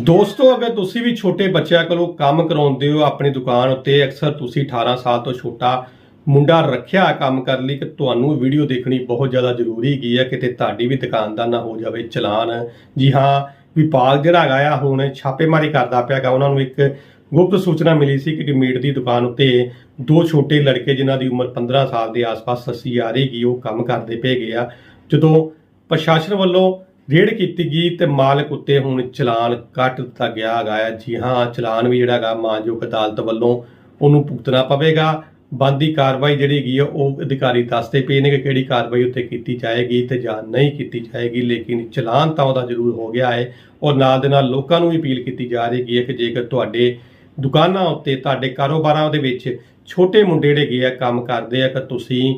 ਦੋਸਤੋ, ਅਗਰ ਤੁਸੀਂ ਵੀ ਛੋਟੇ ਬੱਚਿਆਂ ਕੋਲੋਂ ਕੰਮ ਕਰਾਉਂਦੇ ਹੋ, ਆਪਣੀ ਦੁਕਾਨ ਉੱਤੇ, ਅਕਸਰ ਤੁਸੀਂ 18 ਸਾਲ ਤੋਂ ਛੋਟਾ ਮੁੰਡਾ ਰੱਖਿਆ ਕੰਮ ਕਰਨ ਲਈ, ਕਿ ਤੁਹਾਨੂੰ ਵੀਡੀਓ ਦੇਖਣੀ ਬਹੁਤ ਜ਼ਿਆਦਾ ਜ਼ਰੂਰੀ ਹੈਗੀ ਹੈ ਕਿਤੇ ਤੁਹਾਡੀ ਵੀ ਦੁਕਾਨ ਦਾ ਨਾ ਹੋ ਜਾਵੇ, ਚਲਾਨ। ਜੀ ਹਾਂ ਵਿਭਾਗ ਜਿਹੜਾ ਹੈਗਾ ਆ, ਹੁਣ ਛਾਪੇਮਾਰੀ ਕਰਦਾ ਪਿਆ ਹੈਗਾ। ਉਹਨਾਂ ਨੂੰ ਇੱਕ ਗੁਪਤ ਸੂਚਨਾ ਮਿਲੀ ਸੀ ਕਿ ਮੀਟ ਦੀ ਦੁਕਾਨ ਉੱਤੇ ਦੋ ਛੋਟੇ ਲੜਕੇ, ਜਿਨ੍ਹਾਂ ਦੀ ਉਮਰ 15 ਸਾਲ ਦੇ ਆਸ-ਪਾਸ ਸੱਸੀ ਆ ਰਹੀ ਕਿ ਉਹ ਕੰਮ ਕਰਦੇ ਪਏ ਗਏ ਆ। ਜਦੋਂ ਪ੍ਰਸ਼ਾਸਨ ਵੱਲੋਂ ਰੇਡ ਕੀਤੀ ਗਈ ਤੇ ਮਾਲਕ ਉੱਤੇ ਹੁਣ ਚਲਾਨ ਕੱਟ ਦਿੱਤਾ ਗਿਆ ਹੈਗਾ ਆ। ਜੀ ਹਾਂ, ਚਲਾਨ ਵੀ ਜਿਹੜਾ ਹੈਗਾ ਮਾਨਯੋਗ ਅਦਾਲਤ ਵੱਲੋਂ ਉਹਨੂੰ ਭੁਗਤਣਾ ਪਵੇਗਾ। ਬੰਦੀ ਕਾਰਵਾਈ ਜਿਹੜੀ ਹੈਗੀ ਆ, ਉਹ ਅਧਿਕਾਰੀ ਦੱਸਦੇ ਪਏ ਨੇ ਕਿ ਕਿਹੜੀ ਕਾਰਵਾਈ ਉੱਤੇ ਕੀਤੀ ਜਾਏਗੀ ਤੇ ਜਾਂ ਨਹੀਂ ਕੀਤੀ ਜਾਏਗੀ, ਲੇਕਿਨ ਚਲਾਨ ਤਾਂ ਉਹਦਾ ਜ਼ਰੂਰ ਹੋ ਗਿਆ ਹੈ ਔਰ ਨਾਲ ਦੇ ਨਾਲ ਲੋਕਾਂ ਨੂੰ ਵੀ ਅਪੀਲ ਕੀਤੀ ਜਾ ਰਹੀ ਹੈ ਕਿ ਜੇਕਰ ਤੁਹਾਡੇ ਦੁਕਾਨਾਂ ਉੱਤੇ, ਤੁਹਾਡੇ ਕਾਰੋਬਾਰਾਂ ਦੇ ਵਿੱਚ ਛੋਟੇ ਮੁੰਡੇ ਜਿਹੜੇ ਹੈਗੇ ਆ ਕੰਮ ਕਰਦੇ ਆ ਕਿ ਤੁਸੀਂ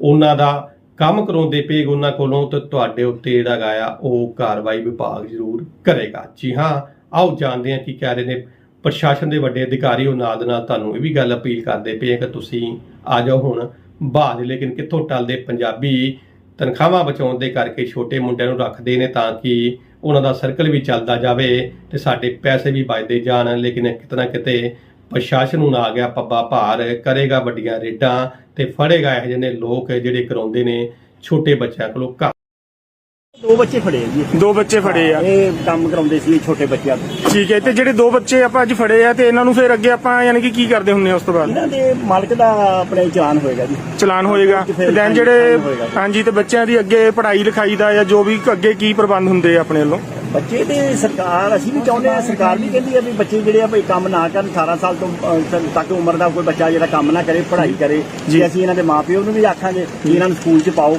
ਉਹਨਾਂ ਦਾ ਕੰਮ ਕਰਾਉਂਦੇ ਪਏ ਉਹਨਾਂ ਕੋਲੋਂ ਤੇ ਤੁਹਾਡੇ ਉੱਤੇ ਜਿਹੜਾ ਹੈਗਾ ਆ, ਉਹ ਕਾਰਵਾਈ ਵਿਭਾਗ ਜ਼ਰੂਰ ਕਰੇਗਾ। ਜੀ ਹਾਂ, ਆਓ ਜਾਣਦੇ ਹਾਂ ਕੀ ਕਹਿ ਰਹੇ ਨੇ ਪ੍ਰਸ਼ਾਸਨ ਦੇ ਵੱਡੇ ਅਧਿਕਾਰੀ, ਉਹ ਨਾਲ ਦੇ ਨਾਲ ਤੁਹਾਨੂੰ ਇਹ ਵੀ ਗੱਲ ਅਪੀਲ ਕਰਦੇ ਪਏ ਆ ਕਿ ਤੁਸੀਂ ਆ ਜਾਓ ਹੁਣ ਬਾਅਦ ਲੇਕਿਨ ਕਿੱਥੋਂ ਟਲਦੇ ਪੰਜਾਬੀ ਤਨਖਾਹਾਂ ਬਚਾਉਣ ਦੇ ਕਰਕੇ ਛੋਟੇ ਮੁੰਡਿਆਂ ਨੂੰ ਰੱਖਦੇ ਨੇ ਤਾਂ ਕਿ ਉਹਨਾਂ ਦਾ ਸਰਕਲ ਵੀ ਚੱਲਦਾ ਜਾਵੇ ਤੇ ਸਾਡੇ ਪੈਸੇ ਵੀ ਬਚਦੇ ਜਾਣ, ਲੇਕਿਨ ਕਿਤਨਾ ਕਿਤੇ ਪ੍ਰਸ਼ਾਸਨ ਨੂੰ ਆ ਗਿਆ ਪੱਬਾ ਭਾਰ ਕਰੇਗਾ ਵੱਡੀਆਂ ਰੇਡਾਂ ਤੇ ਫੜੇਗਾ ਇਹ ਜਿਹੇ ਨੇ ਲੋਕ ਜਿਹੜੇ ਕਰਾਉਂਦੇ ਨੇ ਛੋਟੇ ਬੱਚਿਆਂ ਕੋਲੋਂ ਕੰਮ ਦੋ ਬੱਚੇ ਫੜੇ ਆ ਜੀ ਦੋ ਬੱਚੇ ਫੜੇ ਆ। ਇਹ ਕੰਮ ਕਰਾਉਂਦੇ ਸੀ ਛੋਟੇ ਬੱਚਿਆਂ ਤੋਂ। ਠੀਕ ਹੈ ਤੇ ਜਿਹੜੇ ਦੋ ਬੱਚੇ ਆਪਾਂ ਅੱਜ ਫੜੇ ਆ ਤੇ ਇਹਨਾਂ ਨੂੰ ਫਿਰ ਅੱਗੇ ਆਪਾਂ ਯਾਨੀ ਕਿ ਕੀ ਕਰਦੇ ਹੁੰਨੇ ਆ ਉਸ ਤੋਂ ਬਾਅਦ? ਇਹਨਾਂ ਦੇ ਮਾਲਕ ਦਾ ਆਪਣੇ ਚਲਾਨ ਹੋਏਗਾ ਜੀ। ਚਲਾਨ ਹੋਏਗਾ। ਤੇ fine ਜਿਹੜੇ। ਹਾਂਜੀ ਤੇ ਬੱਚਿਆਂ ਦੀ ਅੱਗੇ ਪੜ੍ਹਾਈ ਲਿਖਾਈ ਦਾ ਜਾਂ ਜੋ ਵੀ ਅੱਗੇ ਕੀ ਪ੍ਰਬੰਧ ਹੁੰਦੇ ਆ ਆਪਣੇ ਵੱਲੋਂ? ਬੱਚੇ ਤੇ ਸਰਕਾਰ ਅਸੀਂ ਵੀ ਚਾਹੁੰਦੇ ਆ ਸਰਕਾਰ ਵੀ ਕਹਿੰਦੀ ਆ ਵੀ ਬੱਚੇ ਜਿਹੜੇ ਆ ਭਈ ਕੰਮ ਨਾ ਕਰਨ 18 ਸਾਲ ਤੋਂ ਤੱਕ ਉਮਰ ਦਾ ਕੋਈ ਬੱਚਾ ਜਿਹੜਾ ਕੰਮ ਨਾ ਕਰੇ ਪੜ੍ਹਾਈ ਕਰੇ ਜੀ। ਜੀ ਅਸੀਂ ਇਹਨਾਂ ਦੇ ਮਾਪਿਓ ਨੂੰ ਵੀ ਆਖਾਂਗੇ ਕਿ ਇਹਨਾਂ ਨੂੰ ਸਕੂਲ 'ਚ ਪਾਓ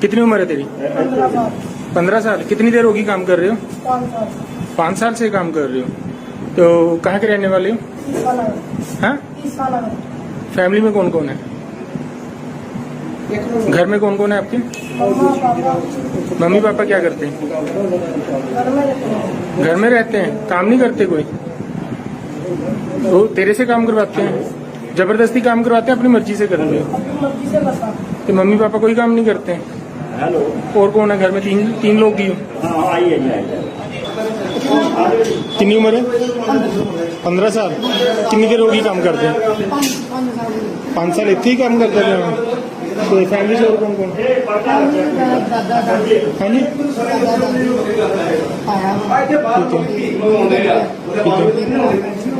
कितनी उम्र है तेरी? पंद्रह साल। कितनी देर होगी काम कर रहे हो? पाँच साल से काम कर रहे हो। तो कहाँ के रहने वाले हो? हाँ? फैमिली में कौन कौन है? घर में कौन कौन है आपके? मम्मी पापा क्या करते हैं? घर में रहते हैं? काम नहीं करते कोई? वो तेरे से काम करवाते हैं? ज़बरदस्ती काम करवाते हैं? अपनी मर्ज़ी से करते हो? तो मम्मी पापा कोई काम नहीं करते? हैं हेलो और कौन है घर में? तीन तीन लोग की आइए कितनी उम्र है? पंद्रह साल। कितनी देर होगी काम करते? हैं पाँच साल इतनी ही काम करते हैं तो फैमिली से और कौन कौन? हाँ जी। ठीक है।